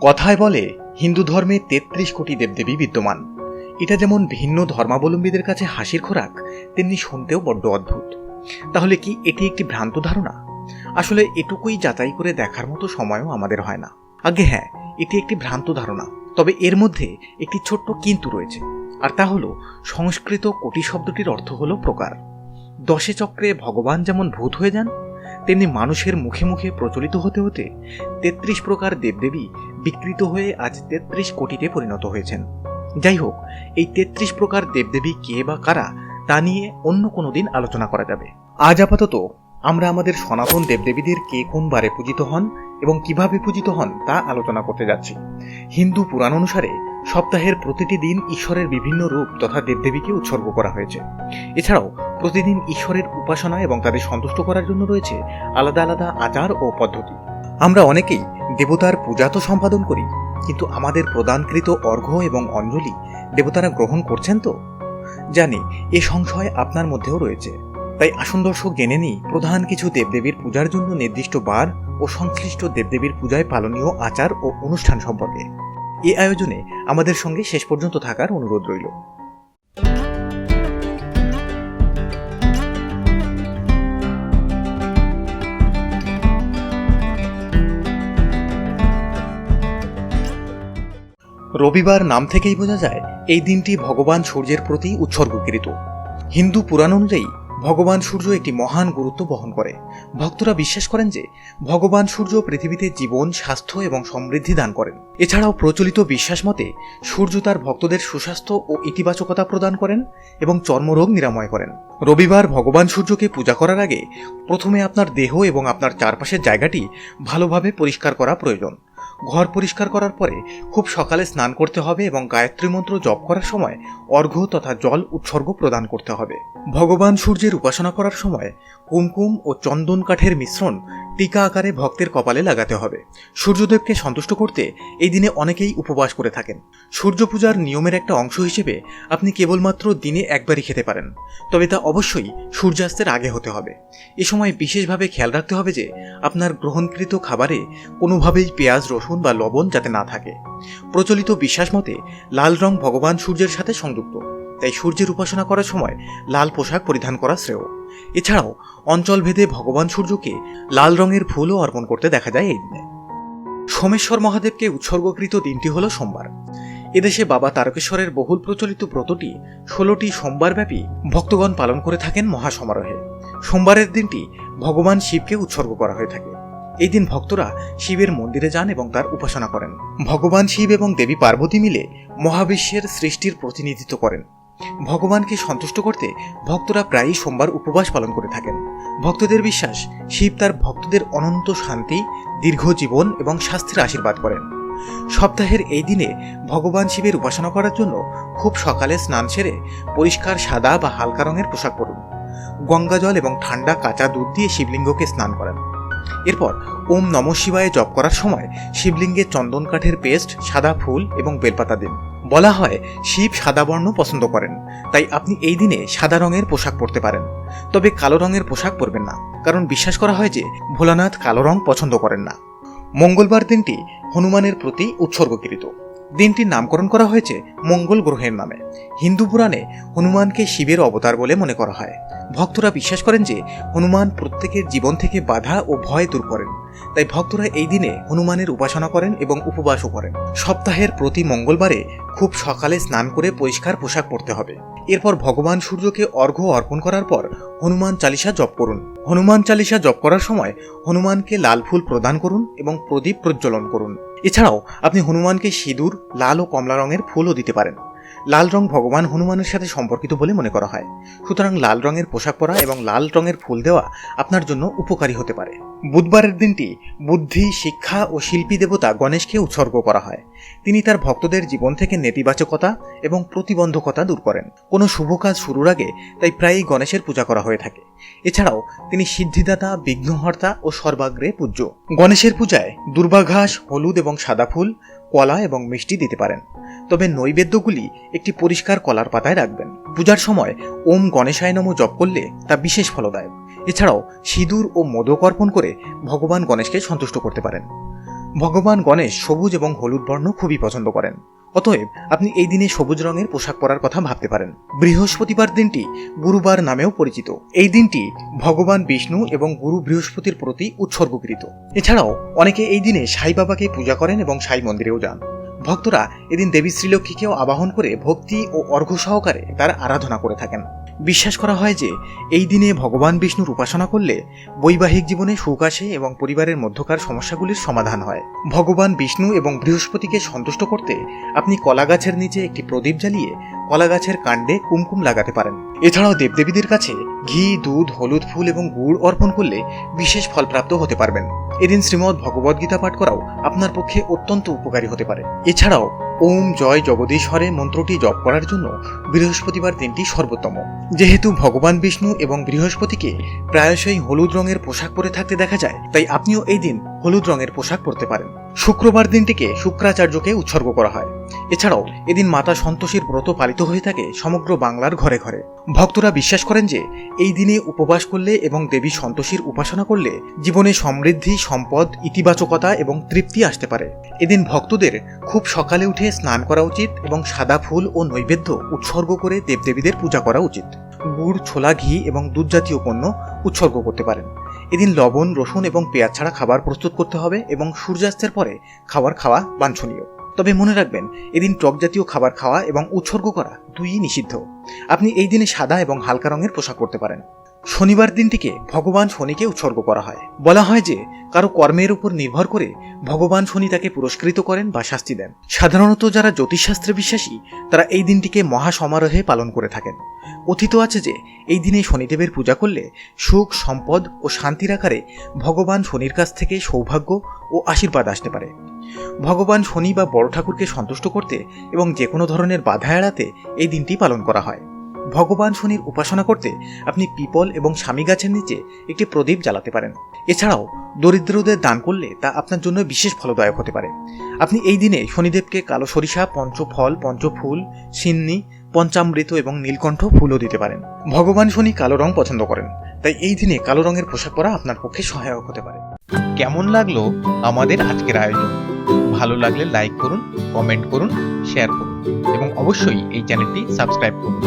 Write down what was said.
কথায় বলে, হিন্দু ধর্মে তেত্রিশ কোটি দেবদেবী বিদ্যমান। এটা যেমন ভিন্ন ধর্মাবলম্বীদের কাছে হাসির খোরাক, তেমনি শুনতেও বড্ড অদ্ভুত। তাহলে কি এটি একটি ভ্রান্ত ধারণা? আসলে এটুকুই যাচাই করে দেখার মতো সময়ও আমাদের হয় না। আগে হ্যাঁ এটি একটি ভ্রান্ত ধারণা, তবে এর মধ্যে একটি ছোট্ট কিন্তু রয়েছে, আর তা হলো, সংস্কৃত কোটি শব্দটির অর্থ হলো প্রকার। দশে চক্রে ভগবান যেমন ভূত হয়ে যান, তেমনি মানুষের মুখে মুখে প্রচলিত হতে হতে তেত্রিশ প্রকার দেবদেবী বিকৃত হয়ে আজ তেত্রিশ কোটিতে পরিণত হয়েছেন। যাই হোক, এই তেত্রিশ প্রকার দেবদেবী কে বা কারা, তা নিয়ে অন্য কোনো দিন আলোচনা করা যাবে। আজ আপাতত আমরা আমাদের সনাতন দেবদেবীদের কে কোন বারে পূজিত হন এবং কীভাবে পূজিত হন তা আলোচনা করতে যাচ্ছি। হিন্দু পুরাণ অনুসারে সপ্তাহের প্রতিটি দিন ঈশ্বরের বিভিন্ন রূপ তথা দেবদেবীকে উৎসর্গ করা হয়েছে। এছাড়াও প্রতিদিন ঈশ্বরের উপাসনা এবং তাদের সন্তুষ্ট করার জন্য রয়েছে আলাদা আলাদা আচার ও পদ্ধতি। আমরা অনেকেই দেবতার পূজা তো সম্পাদন করি, কিন্তু আমাদের প্রদানকৃত অর্ঘ্য এবং অঞ্জলি দেবতারা গ্রহণ করছেন তো? জানি, এ সংশয় আপনার মধ্যেও রয়েছে। তাই আসন দর্শক জেনে নিই, প্রধান কিছু দেবদেবীর পূজার জন্য নির্দিষ্ট বার ও সংশ্লিষ্ট দেবদেবীর পূজায় পালনীয় আচার ও অনুষ্ঠান সম্পর্কে। এ আয়োজনে আমাদের সঙ্গে শেষ পর্যন্ত থাকার অনুরোধ রইল। রবিবার নাম থেকেই বোঝা যায়, এই দিনটি ভগবান সূর্যের প্রতি উৎসর্গকৃত। হিন্দু পুরাণ অনুযায়ী, ভগবান সূর্য একটি মহান গুরুত্ব বহন করে। ভক্তরা বিশ্বাস করেন যে, ভগবান সূর্য পৃথিবীতে জীবন, স্বাস্থ্য এবং সমৃদ্ধি দান করেন। এছাড়াও প্রচলিত বিশ্বাস মতে, সূর্য তার ভক্তদের সুস্বাস্থ্য ও ইতিবাচকতা প্রদান করেন এবং চর্মরোগ নিরাময় করেন। রবিবার ভগবান সূর্যকে পূজা করার আগে প্রথমে আপনার দেহ এবং আপনার চারপাশের জায়গাটি ভালোভাবে পরিষ্কার করা প্রয়োজন। ঘর পরিষ্কার করার পরে খুব সকালে স্নান করতে হবে এবং গায়ত্রী মন্ত্র জপ করার সময় অর্ঘ্য তথা জল উৎসর্গ প্রদান করতে হবে। ভগবান সূর্যের উপাসনা করার সময় কুমকুম ও চন্দন কাঠের মিশ্রণ টিকা আকারে ভক্তের কপালে লাগাতে হবে। সূর্যদেবকে সন্তুষ্ট করতে এই দিনে অনেকেই উপবাস করে থাকেন। সূর্য পূজার নিয়মের একটা অংশ হিসেবে আপনি কেবলমাত্র দিনে একবারই খেতে পারেন, তবে তা অবশ্যই সূর্যাস্তের আগে হতে হবে। এ সময় বিশেষভাবে খেয়াল রাখতে হবে যে আপনার গ্রহণকৃত খাবারে কোনোভাবেই পেঁয়াজ, রসুন বা লবণ যাতে না থাকে। প্রচলিত বিশ্বাস মতে লাল রং ভগবান সূর্যের সাথে সংযুক্ত তাই সূর্যের উপাসনা করার সময় লাল পোশাক পরিধান করা শ্রেয়। এছাড়াও অঞ্চলভেদে ভগবান সূর্যকে লাল রঙের ফুলও অর্পণ করতে দেখা যায় এই দিনে। সোমেশ্বর মহাদেবকে উৎসর্গকৃত দিনটি হল সোমবার। এদেশে বাবা তারকেশ্বরের বহুল প্রচলিত ব্রতটি ষোলোটি সোমবারব্যাপী ভক্তগণ পালন করে থাকেন মহাসমারোহে। সোমবারের দিনটি ভগবান শিবকে উৎসর্গ করা হয়ে থাকে। এই দিন ভক্তরা শিবের মন্দিরে যান এবং তার উপাসনা করেন। ভগবান শিব এবং দেবী পার্বতী মিলে মহাবিশ্বের সৃষ্টির প্রতিনিধিত্ব করেন। ভগবানকে সন্তুষ্ট করতে ভক্তরা প্রায়ই সোমবার উপবাস পালন করে থাকেন। ভক্তদের বিশ্বাস, শিব তার ভক্তদের অনন্ত শান্তি, দীর্ঘ জীবন এবং স্বাস্থ্যের আশীর্বাদ করেন। সপ্তাহের এই দিনে ভগবান শিবের উপাসনা করার জন্য খুব সকালে স্নান সেরে পরিষ্কার সাদা বা হালকা রঙের পোশাক পরুন। গঙ্গা জল এবং ঠান্ডা কাঁচা দুধ দিয়ে শিবলিঙ্গকে স্নান করান। এরপর ওম নম শিবায় জপ করার সময় শিবলিঙ্গে চন্দন কাঠের পেস্ট, সাদা ফুল এবং বেলপাতা দিন। বলা হয়, শিব সাদা বর্ণ পছন্দ করেন। তাই আপনি এই দিনে সাদা রঙের পোশাক পরতে পারেন। তবে কালো রঙের পোশাক পরবেন না, কারণ বিশ্বাস করা হয় যে ভোলানাথ কালো রং পছন্দ করেন না। মঙ্গলবার দিনটি হনুমানের প্রতি উৎসর্গকৃত। দিনটির নামকরণ করা হয়েছে মঙ্গল গ্রহের নামে। হিন্দু পুরাণে হনুমানকে শিবের অবতার বলে মনে করা হয়। ভক্তরা বিশ্বাস করেন যে হনুমান প্রত্যেকের জীবন থেকে বাধা ও ভয় দূর করেন। তাই ভক্তরা এই দিনে হনুমানের উপাসনা করেন এবং উপবাসও করেন। সপ্তাহের প্রতি মঙ্গলবারে খুব সকালে স্নান করে পরিষ্কার পোশাক পরতে হবে। এরপর ভগবান সূর্যকে অর্ঘ্য অর্পণ করার পর হনুমান চালিসা জপ করুন। হনুমান চালিসা জপ করার সময় হনুমানকে লাল ফুল প্রদান করুন এবং প্রদীপ প্রজ্বলন করুন। এছাড়াও আপনি হনুমানকে সিঁদুর লাল ও কমলা রঙের ফুলও দিতে পারেন। লাল রং ভগবান হনুমানের সাথে সম্পর্কিত বলে মনে করা হয়। সুতরাং লাল রঙের পোশাক পরা এবং লাল রঙের ফুল দেওয়া আপনার জন্য উপকারী হতে পারে। বুধবারের দিনটি বুদ্ধি, শিক্ষা ও শিল্পী দেবতা গণেশকে উৎসর্গ করা হয়। তিনি তার ভক্তদের জীবন থেকে নেতিবাচকতা এবং প্রতিবন্ধকতা দূর করেন। কোনো শুভ কাজ শুরুর আগে তাই প্রায়ই গণেশের পূজা করা হয়ে থাকে। এছাড়াও তিনি সিদ্ধিদাতা, বিঘ্নহর্তা ও সর্বাগ্রে পূজ্য। গণেশের পূজায় দুর্বাঘাস, হলুদ এবং সাদা ফুল, কলা এবং মিষ্টি দিতে পারেন। তবে নৈবেদ্যগুলি একটি পরিষ্কার কলার পাতায় রাখবেন। পূজার সময় ওম গণেশায় নম জপ করলে তা বিশেষ ফলদায়ক। এছাড়াও সিঁদুর ও মোদক অর্পণ করে ভগবান গণেশকে সন্তুষ্ট করতে পারেন। ভগবান গণেশ সবুজ এবং হলুদ বর্ণ খুবই পছন্দ করেন। অতএব আপনি এই দিনে সবুজ রঙের পোশাক পরার কথা ভাবতে পারেন। বৃহস্পতিবার দিনটি গুরুবার নামেও পরিচিত। এই দিনটি ভগবান বিষ্ণু এবং গুরু বৃহস্পতির প্রতি উৎসর্গকৃত। এছাড়াও অনেকে এই দিনে সাই বাবাকে পূজা করেন এবং সাই মন্দিরেও যান। ভক্তরা এদিন দেবী শ্রীলক্ষ্মীকেও আবাহন করে ভক্তি ও অর্ঘ্য সহকারে তার আরাধনা করে থাকেন। বিশ্বাস করা হয় যে, এই দিনে ভগবান বিষ্ণুর উপাসনা করলে বৈবাহিক জীবনে সুখ আসে এবং পরিবারের মধ্যকার সমস্যাগুলির সমাধান হয়। ভগবান বিষ্ণু এবং বৃহস্পতিকে সন্তুষ্ট করতে আপনি কলা গাছের নিচে একটি প্রদীপ জ্বালিয়ে কলা গাছের কাণ্ডে কুমকুম লাগাতে পারেন। এছাড়াও দেবদেবীদের কাছে ঘি, দুধ, হলুদ ফুল এবং গুড় অর্পণ করলে বিশেষ ফলপ্রাপ্ত হতে পারবেন। এদিন শ্রীমদ ভগবদ গীতা পাঠ করাও আপনার পক্ষে অত্যন্ত উপকারী হতে পারে। এছাড়াও, ওম জয় জগদীশ হরে মন্ত্রটি জপ করার জন্য বৃহস্পতিবার দিনটি সর্বোত্তম। যেহেতু ভগবান বিষ্ণু এবং বৃহস্পতিকে প্রায়শই হলুদ রঙের পোশাক পরে থাকতে দেখা যায়, তাই আপনিও এই দিন হলুদ রঙের পোশাক পরতে পারেন। শুক্রবার দিনটিকে শুক্রাচার্যকে উৎসর্গ করা হয়। এছাড়াও এদিন মাতা সন্তোষীর ব্রত পালিত হয়ে থাকে সমগ্র বাংলার ঘরে ঘরে। ভক্তরা বিশ্বাস করেন যে, এই দিনে উপবাস করলে এবং দেবী সন্তোষীর উপাসনা করলে জীবনে সমৃদ্ধি, সম্পদ, ইতিবাচকতা এবং তৃপ্তি আসতে পারে। এদিন ভক্তদের খুব সকালে উঠে স্নান করা উচিত এবং সাদা ফুল ও নৈবেদ্য উৎসর্গ করে দেবদেবীদের পূজা করা উচিত। গুড়, ছোলা, ঘি এবং দুধ জাতীয় পণ্য উৎসর্গ করতে পারেন। এদিন লবণ, রসুন এবং পেঁয়াজ ছাড়া খাবার প্রস্তুত করতে হবে এবং সূর্যাস্তের পরে খাবার খাওয়া বাঞ্ছনীয়। তবে মনে রাখবেন, এদিন টক জাতীয় খাবার খাওয়া এবং উৎসর্গ করা দুইই নিষিদ্ধ। আপনি এই দিনে সাদা এবং হালকা রঙের পোশাক করতে পারেন। শনিবার দিনটিকে ভগবান শনিকে উৎসর্গ করা হয়। বলা হয় যে, কারও কর্মের উপর নির্ভর করে ভগবান শনি তাকে পুরস্কৃত করেন বা শাস্তি দেন। সাধারণত যারা জ্যোতিষশাস্ত্রে বিশ্বাসী, তারা এই দিনটিকে মহা সমারোহে পালন করে থাকেন। কথিত আছে যে, এই দিনে শনিদেবের পূজা করলে সুখ, সম্পদ ও শান্তির আকারে ভগবান শনির কাছ থেকে সৌভাগ্য ও আশীর্বাদ আসতে পারে। ভগবান শনি বা বড় ঠাকুরকে সন্তুষ্ট করতে এবং যে কোনো ধরনের বাধা এড়াতে এই দিনটি পালন করা হয়। ভগবান শনির উপাসনা করতে আপনি পিপল এবং স্বামী গাছের নিচে একটি প্রদীপ জ্বালাতে পারেন। এছাড়াও দরিদ্রদের দান করলে তা আপনার জন্য বিশেষ ফলদায়ক হতে পারে। আপনি এই দিনে শনিদেবকে কালো সরিষা, পঞ্চফল, পঞ্চফুল, সিন্নি, পঞ্চামৃত এবং নীলকণ্ঠ ফুলও দিতে পারেন। ভগবান শনি কালো রং পছন্দ করেন, তাই এই দিনে কালো রঙের পোশাক পরা আপনার পক্ষে সহায়ক হতে পারে। কেমন লাগল আমাদের আজকের আয়োজন? ভালো লাগলে লাইক করুন, কমেন্ট করুন, শেয়ার করুন এবং অবশ্যই এই চ্যানেলটি সাবস্ক্রাইব করুন।